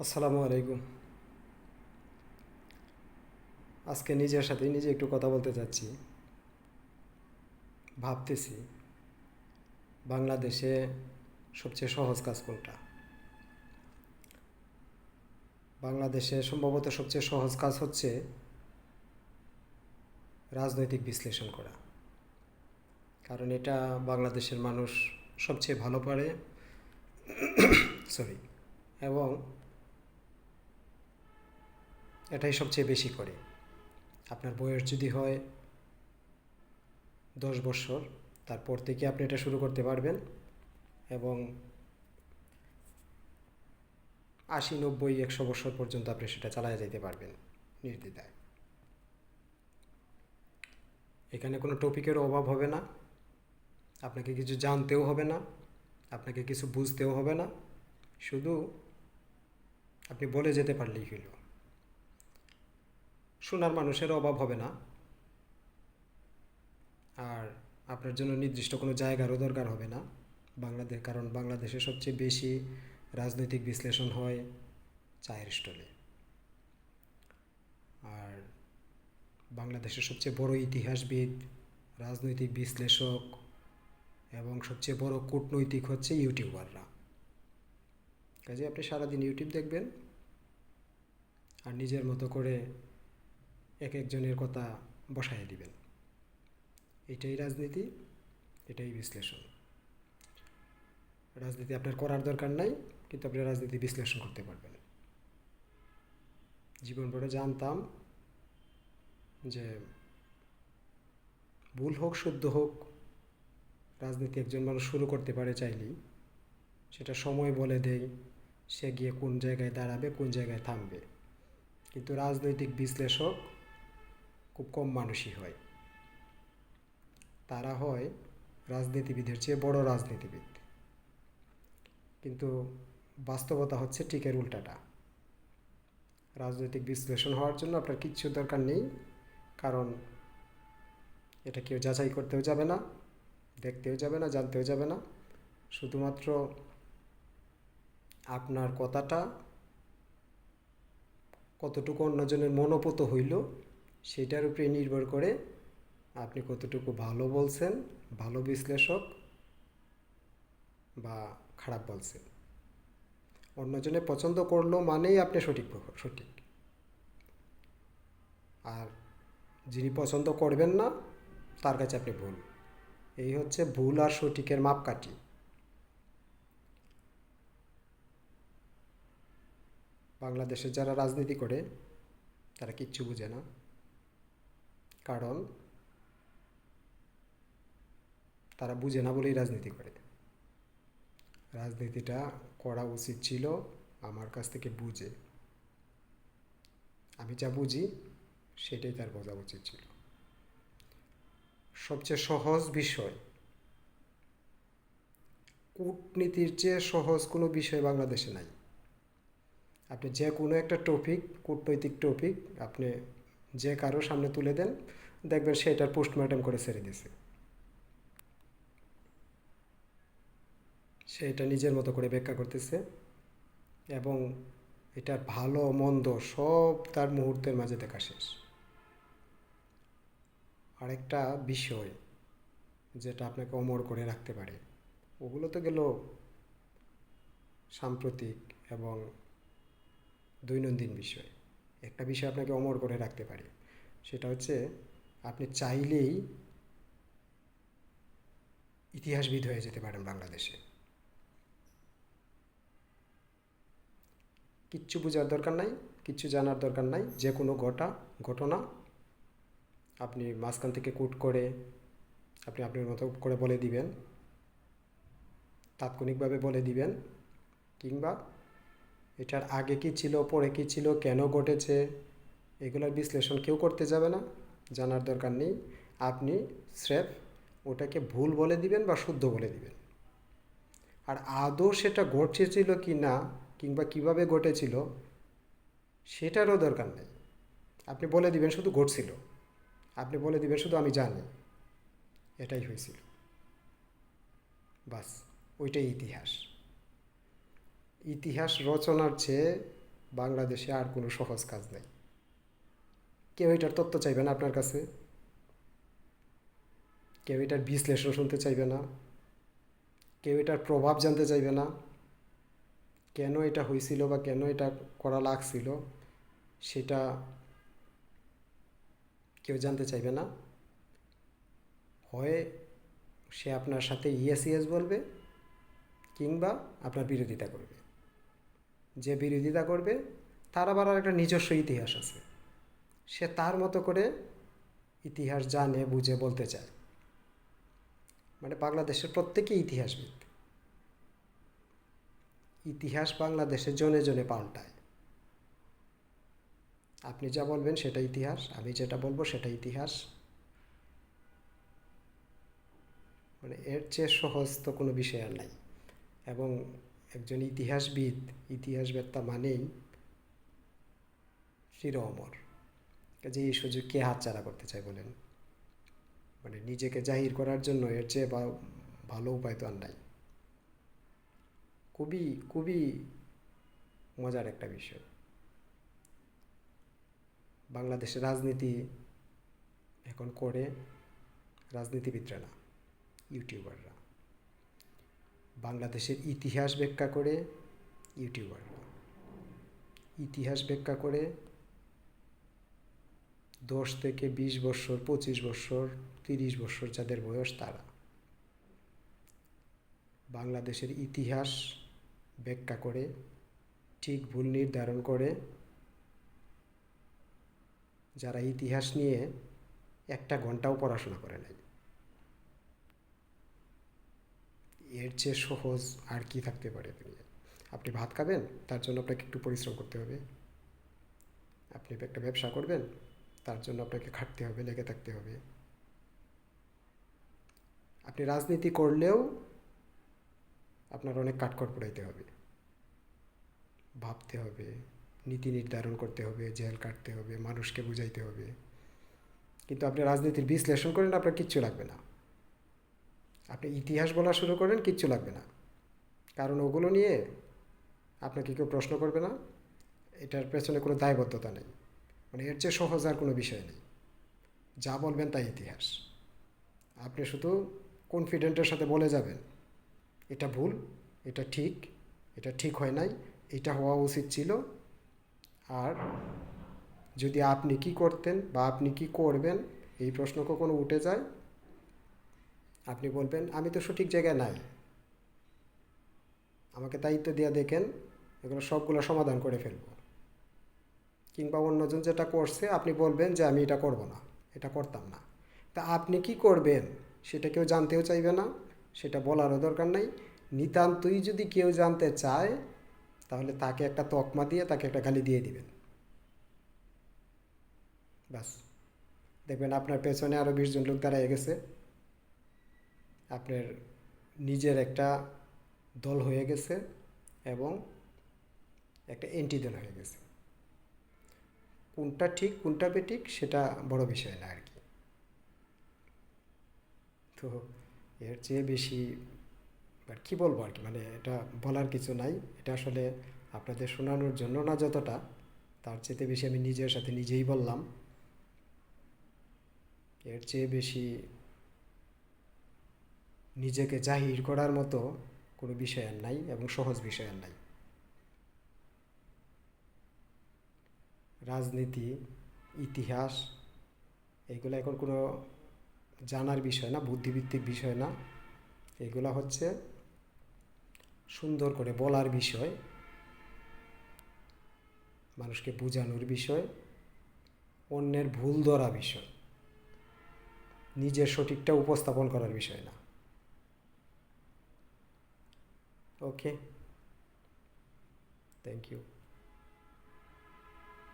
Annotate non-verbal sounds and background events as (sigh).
আসসালামু আলাইকুম। আজকে নিজের সাথে নিজে একটু কথা বলতে চাচ্ছি ভাবতেছি, বাংলাদেশে সবচেয়ে সহজ কাজ কোনটা? বাংলাদেশে সম্ভবত সবচেয়ে সহজ কাজ হচ্ছে রাজনৈতিক বিশ্লেষণ করা। কারণ এটা বাংলাদেশের মানুষ সবচেয়ে ভালো পারে। (coughs) সরি এবং এটাই সবচেয়ে বেশি করে। আপনার বয়স যদি হয় দশ বছর, তারপর থেকে আপনি এটা শুরু করতে পারবেন এবং আশি, নব্বই, একশো বছর পর্যন্ত আপনি সেটা চালায় যেতে পারবেন নির্দ্বিধায়। এখানে কোনো টপিকের অভাব হবে না, আপনাকে কিছু জানতেও হবে না, আপনাকে কিছু বুঝতেও হবে না, শুধু আপনি বলে যেতে পারলেই হইল শোনার মানুষের অভাব হবে না। আর আপনার জন্য নির্দিষ্ট কোনো জায়গারও দরকার হবে না। বাংলাদেশ কারণ বাংলাদেশে সবচেয়ে বেশি রাজনৈতিক বিশ্লেষণ হয় চায়ের স্টলে। আর বাংলাদেশের সবচেয়ে বড় ইতিহাসবিদ, রাজনৈতিক বিশ্লেষক এবং সবচেয়ে বড় কূটনৈতিক হচ্ছে ইউটিউবাররা। কাজে আপনি সারাদিন ইউটিউব দেখবেন আর নিজের মতো করে এক একজনের কথা বসায় দিবেন। এটাই রাজনীতি, এটাই বিশ্লেষণ। রাজনীতি আপনার করার দরকার নাই, কিন্তু আপনি রাজনীতি বিশ্লেষণ করতে পারবেন। জীবন ভরে জানতাম যে ভুল হোক, শুদ্ধ হোক, রাজনীতি একজন মানুষ শুরু করতে পারে চাইলেই। সেটা সময় বলে দেয়, সে গিয়ে কোন জায়গায় দাঁড়াবে, কোন জায়গায় থামবে। কিন্তু রাজনৈতিক বিশ্লেষক খুব কম মানুষই হয়। তারা হয় রাজনীতিবিদের চেয়ে বড় রাজনীতিবিদ। কিন্তু বাস্তবতা হচ্ছে টিকের উল্টাটা। রাজনৈতিক বিশ্লেষণ হওয়ার জন্য আপনার কিচ্ছু দরকার নেই, কারণ এটা কেউ যাচাই করতেও যাবে না, দেখতেও যাবে না, জানতেও যাবে না। শুধুমাত্র আপনার কথাটা কতটুকু অন্যজনের মনোপুত হইল সেটার উপরে নির্ভর করে আপনি কতটুকু ভালো বলছেন, ভালো বিশ্লেষক বা খারাপ বলছেন। অন্যজনে পছন্দ করল মানেই আপনি সঠিক সঠিক। আর যিনি পছন্দ করবেন না, তার কাছে আপনি ভুল। এই হচ্ছে ভুল আর সঠিকের মাপকাঠি। বাংলাদেশে যারা রাজনীতি করে, তারা কিচ্ছু বুঝে না। কারণ তারা বুঝে না বলেই রাজনীতি করে। রাজনীতিটা করা উচিত ছিল আমার কাছ থেকে বুঝে। আমি যা বুঝি সেটাই তার বোঝা উচিত ছিল। সবচেয়ে সহজ বিষয়, কূটনীতির চেয়ে সহজ কোনো বিষয় বাংলাদেশে নাই। আপনি যে কোনো একটা টপিক কূটনৈতিক টপিক আপনি যে কারও সামনে তুলে দেন, দেখবেন সে এটার পোস্টমর্টম করে ছেড়ে দিয়েছে। সে এটা নিজের মতো করে ব্যাখ্যা করতেছে এবং এটার ভালো মন্দ সব তার মুহূর্তের মাঝে দেখা শেষ। আরেকটা বিষয় যেটা আপনাকে অমর করে রাখতে পারে ওগুলো তো গেল সাম্প্রতিক এবং দৈনন্দিন বিষয়। একটা বিষয় আপনাকে অমর করে রাখতে পারে। সেটা হচ্ছে, আপনি চাইলেই ইতিহাসবিদ হয়ে যেতে পারেন বাংলাদেশে। কিচ্ছু বোঝার দরকার নাই, কিচ্ছু জানার দরকার নাই যে কোনো ঘটা, ঘটনা আপনি মাঝখান থেকে কুট করে, আপনি আপনার মতো করে বলে দিবেন, তাৎক্ষণিকভাবে বলে দিবেন, কিংবা এটার আগে কি ছিল, পরে কি ছিল, কেন ঘটেছে, এগুলোর বিশ্লেষণ কেউ করতে যাবে না, জানার দরকার নেই। আপনি স্রেফ ওটাকে ভুল বলে দিবেন বা শুদ্ধ বলে দিবেন। আর আদৌ সেটা ঘটেছিল কি না, কিংবা কীভাবে ঘটেছিল, সেটারও দরকার নেই। আপনি বলে দিবেন শুধু ঘটছিল। আপনি বলে দিবেন শুধু আমি জানি। এটাই হয়েছিল। বাস, ওইটাই ইতিহাস। ইতিহাস রচনার চেয়ে বাংলাদেশে আর কোনো সহজ কাজ নেই। কেউ এটার তত্ত্ব চাইবে না আপনার কাছে? কেউ এটার বিশ্লেষণ শুনতে চাইবে না? কেউ এটার প্রভাব জানতে চাইবে না? কেন এটা হয়েছিল বা কেন এটা করা লাগছিল, সেটা কেউ জানতে চাইবে না? হয় সে আপনার সাথে ইয়েস ইয়েস বলবে কিংবা আপনার বিরোধিতা করবে? যে বিরোধিতা করবে, তার আবার একটা নিজস্ব ইতিহাস আছে। সে তার মতো করে ইতিহাস জানে, বুঝে, বলতে চায়। মানে বাংলাদেশের প্রত্যেকেই ইতিহাসবিদ। ইতিহাস বাংলাদেশে জনে জনে পাল্টায়। আপনি যা বলবেন সেটা ইতিহাস, আমি যেটা বলব সেটা ইতিহাস। মানে এর চেয়ে সহজ তো কোনো বিষয় আর নাই। এবং একজন ইতিহাসবিদ ইতিহাসবেত্তা মানেই চির অমর। কাজে এই সুযোগ কে হাতছাড়া করতে চায় বলেন? মানে নিজেকে জাহির করার জন্য এর চেয়ে ভালো উপায় তো আর নাই। খুবই খুবই মজার একটা বিষয়। বাংলাদেশের রাজনীতি এখন করে রাজনীতিবিদরা না, ইউটিউবাররা। বাংলাদেশের ইতিহাস ব্যাখ্যা করে ইউটিউবার। ইতিহাস ব্যাখ্যা করে দশ থেকে বিশ বছর, পঁচিশ বছর, তিরিশ বছর যাদের বয়স তারা। বাংলাদেশের ইতিহাস ব্যাখ্যা করে, ঠিক ভুল নির্ধারণ করে, যারা ইতিহাস নিয়ে একটা ঘন্টাও পড়াশোনা করে নাই। এর চেয়ে সহজ আর কি থাকতে পারে আপনি ভাত খাবেন, তার জন্য আপনাকে একটু পরিশ্রম করতে হবে। আপনি একটা ব্যবসা করবেন, তার জন্য আপনাকে খাটতে হবে, লেগে থাকতে হবে। আপনি রাজনীতি করলেও আপনার অনেক কাঠখড় পড়াইতে হবে। ভাবতে হবে, নীতি নির্ধারণ করতে হবে, জেল কাটতে হবে, মানুষকে বুঝাইতে হবে। কিন্তু আপনি রাজনীতির বিশ্লেষণ করেন, আপনার কিচ্ছু লাগবে না। আপনি ইতিহাস বলা শুরু করেন, কিচ্ছু লাগবে না। কারণ ওগুলো নিয়ে আপনাকে কেউ প্রশ্ন করবে না। এটার পেছনে কোনো দায়বদ্ধতা নেই। মানে এর চেয়ে সহজ আর কোনো বিষয় নেই। যা বলবেন তাই ইতিহাস। আপনি শুধু কনফিডেন্টের সাথে বলে যাবেন, এটা ভুল, এটা ঠিক এটা ঠিক হয় নাই, এটা হওয়া উচিত ছিল। আর যদি আপনি কি করতেন বা আপনি কি করবেন, এই প্রশ্ন কখনো উঠে যায়? আপনি বলবেন, আমি তো সঠিক জায়গায় নাই। আমাকে দায়িত্ব দিয়ে দেখেন, এগুলো সবগুলো সমাধান করে ফেলব। কিংবা অন্যজন যেটা করছে, আপনি বলবেন যে, আমি এটা করব না, এটা করতাম না। তা আপনি কি করবেন, সেটা কেউ জানতেও চাইবে না, সেটা বলারও দরকার নাই। নিতান্তই যদি কেউ জানতে চায়, তাহলে তাকে একটা তকমা দিয়ে তাকে একটা গালি দিয়ে দিবেন। ব্যাস। দেখবেন আপনার পেছনে আরও বিশজন লোক দাঁড়িয়ে গেছে। আপনার নিজের একটা দল হয়ে গেছে এবং একটা এন্টি দল হয়ে গেছে। কোনটা ঠিক, কোনটা বেঠিক সেটা বড় বিষয় না আর কি। তো এর চেয়ে বেশি আর কী বলব আর কি মানে এটা বলার কিছু নাই। এটা আসলে আপনাদের শোনানোর জন্য না যতটা, তার চেয়ে বেশি আমি নিজের সাথে নিজেই বললাম। এর চেয়ে বেশি নিজেকে জাহির করার মতো কোনো বিষয় আর নাই এবং সহজ বিষয় আর নাই। রাজনীতি, ইতিহাস, এগুলো এখন কোনো জানার বিষয় না বুদ্ধিভিত্তিক বিষয় না। এগুলো হচ্ছে সুন্দর করে বলার বিষয়, মানুষকে বোঝানোর বিষয়, অন্যের ভুল ধরা বিষয়। নিজের সঠিকটা উপস্থাপন করার বিষয় না। okay. Thank you.